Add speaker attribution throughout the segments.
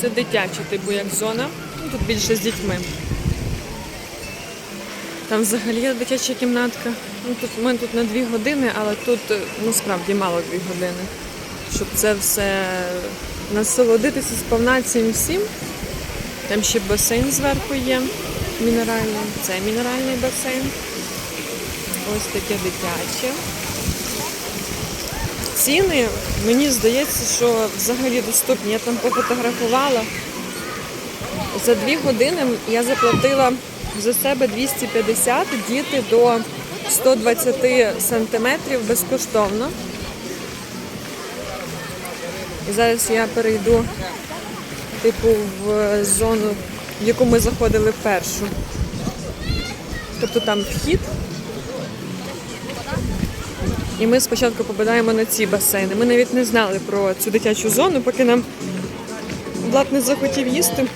Speaker 1: Це дитяча, типу, як зона. Ну, Тут більше з дітьми. Там взагалі є дитяча кімнатка. Ну, тут, ми тут на дві години, але тут е, ну, справді мало дві години. Щоб це все насолодитися сповна цим всім. Там ще басейн зверху є мінеральний. Це мінеральний басейн. Ось таке дитяче. Ціни, мені здається, що взагалі доступні. Я там пофотографувала. За дві години я заплатила за себе 250, діти до 120 сантиметрів безкоштовно. Зараз я перейду типу в зону, в яку ми заходили першу. Тобто там вхід. І ми спочатку попадаємо на ці басейни. Ми навіть не знали про цю дитячу зону, поки нам Влад не захотів їсти.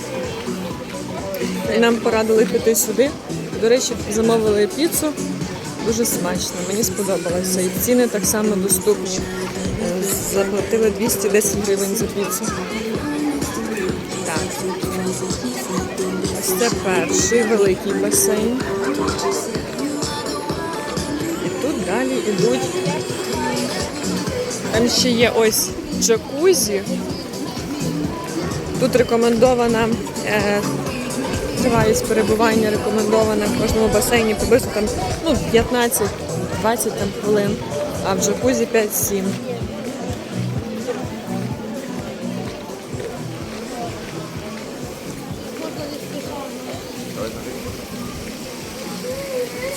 Speaker 1: Нам порадили піти сюди. До речі, замовили піцу. Дуже смачно, мені сподобалося. І ціни так само доступні. Е, Заплатили 210 гривень за піцу. Так. Ось це перший великий басейн. Далі йдуть. Там ще є ось джакузі. Тут рекомендована е, тривалість перебування рекомендована в кожному басейні приблизно там ну, 15-20 там хвилин, а в джакузі 5-7.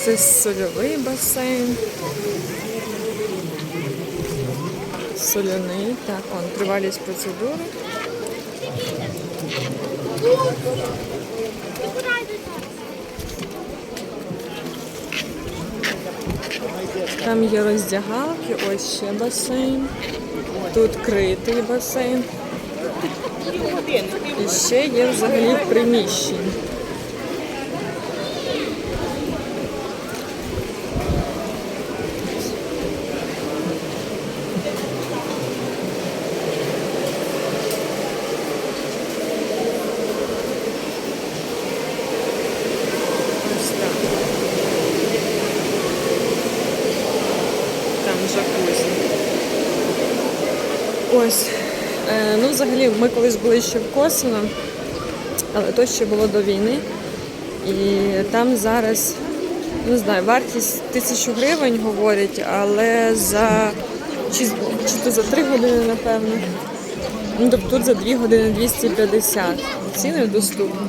Speaker 1: Це сольовий басейн. Соляний. Так, он тривалість процедури. Там є роздягалки, ось ще басейн. Тут критий басейн. І ще є взагалі приміщення. Ось так. Там джакузі. Ось. Е, ну, взагалі, ми колись були ще в Косино, але то ще було до війни. І там зараз, не знаю, вартість тисячу гривень говорять, але за чи, чи то за три години, напевно. Ну, тобто тут за дві години 250. Ціни доступні.